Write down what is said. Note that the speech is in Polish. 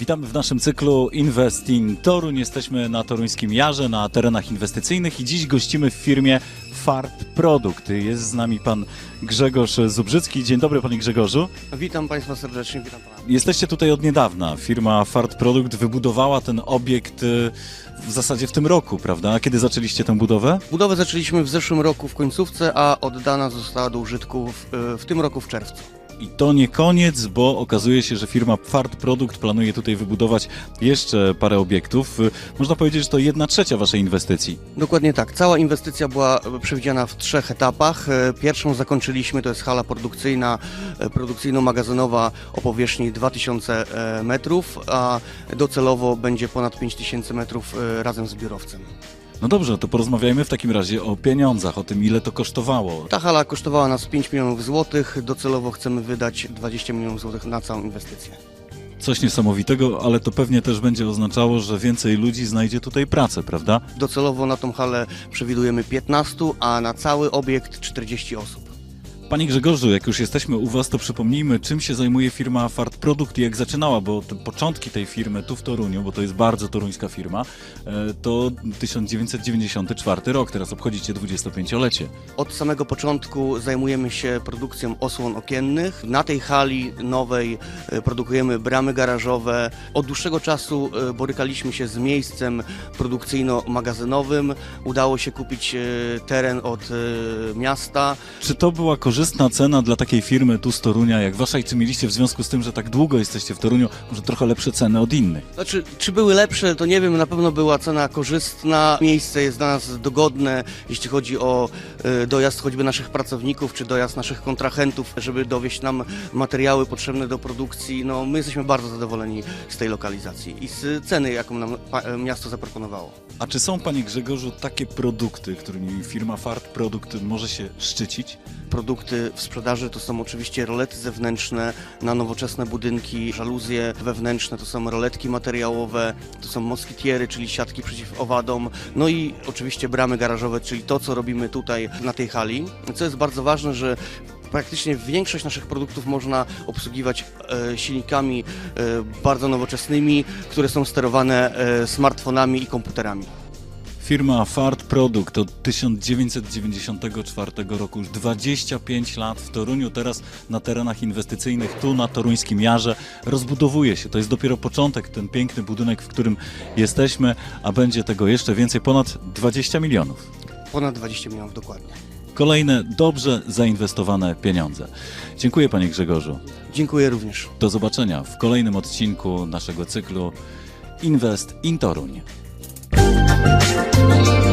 Witamy w naszym cyklu Invest in Toruń. Jesteśmy na toruńskim Jarze, na terenach inwestycyjnych i dziś gościmy w firmie Fart Produkt. Jest z nami pan Grzegorz Zubrzycki. Dzień dobry panie Grzegorzu. Witam Państwa serdecznie, witam Pana. Jesteście tutaj od niedawna. Firma Fart Produkt wybudowała ten obiekt y, w zasadzie w tym roku, prawda? A kiedy zaczęliście tę budowę? Budowę zaczęliśmy w zeszłym roku w końcówce, a oddana została do użytku w, w tym roku w czerwcu. I to nie koniec, bo okazuje się, że firma Fart Produkt planuje tutaj wybudować jeszcze parę obiektów. Można powiedzieć, że to jedna trzecia waszej inwestycji. Dokładnie tak. Cała inwestycja była przewidziana w trzech etapach. E, Pierwszą zakończyliśmy, to jest hala produkcyjna, e, produkcyjno-magazynowa o powierzchni 2000 e, metrów, a docelowo będzie ponad 5000 metrów razem z biurowcem. No dobrze, to porozmawiajmy w takim razie o pieniądzach, o tym ile to kosztowało. Ta hala kosztowała nas 5 milionów złotych, docelowo chcemy wydać 20 milionów złotych na całą inwestycję. Coś niesamowitego, ale to pewnie też będzie oznaczało, że więcej ludzi znajdzie tutaj pracę, prawda? Docelowo na tą halę przewidujemy 15, a na cały obiekt 40 osób. Panie Grzegorzu, jak już jesteśmy u Was, to przypomnijmy, czym się zajmuje firma Fart Produkt i jak zaczynała, bo te początki tej firmy tu w Toruniu, bo to jest bardzo toruńska firma, e, to 1994 rok, teraz obchodzicie 25-lecie. Od samego początku zajmujemy się produkcją osłon okiennych. Na tej hali nowej e, produkujemy bramy garażowe. Od dłuższego czasu e, borykaliśmy się z miejscem produkcyjno-magazynowym. Udało się kupić teren od miasta. Czy to była korzystna cena dla takiej firmy tu z Torunia jak Wasza i czy mieliście w związku z tym, że tak długo jesteście w Toruniu, może trochę lepsze ceny od innych? Znaczy, czy były lepsze, to nie wiem, na pewno była cena korzystna. Miejsce jest dla nas dogodne, jeśli chodzi o e, dojazd choćby naszych pracowników, czy dojazd naszych kontrahentów, żeby dowieść nam materiały potrzebne do produkcji. No, my jesteśmy bardzo zadowoleni z tej lokalizacji i z ceny, jaką nam e, miasto zaproponowało. A czy są, Panie Grzegorzu, takie produkty, którymi firma Fart Produkt może się szczycić? Produkty w sprzedaży to są oczywiście rolety zewnętrzne na nowoczesne budynki, żaluzje wewnętrzne, to są roletki materiałowe, to są moskitiery, czyli siatki przeciw owadom, no i oczywiście bramy garażowe, czyli to, co robimy tutaj na tej hali. Co jest bardzo ważne, że Praktycznie większość naszych produktów można obsługiwać e, silnikami e, bardzo nowoczesnymi, które są sterowane e, smartfonami i komputerami. Firma Fart Produkt od 1994 roku, już 25 lat w Toruniu, teraz na terenach inwestycyjnych, tu na Toruńskim Jarze, rozbudowuje się. To jest dopiero początek, ten piękny budynek, w którym jesteśmy, a będzie tego jeszcze więcej, ponad 20 milionów. Ponad 20 milionów dokładnie. Kolejne dobrze zainwestowane pieniądze. Dziękuję Panie Grzegorzu. Dziękuję również. Do zobaczenia w kolejnym odcinku naszego cyklu Invest in Toruń. Thank you.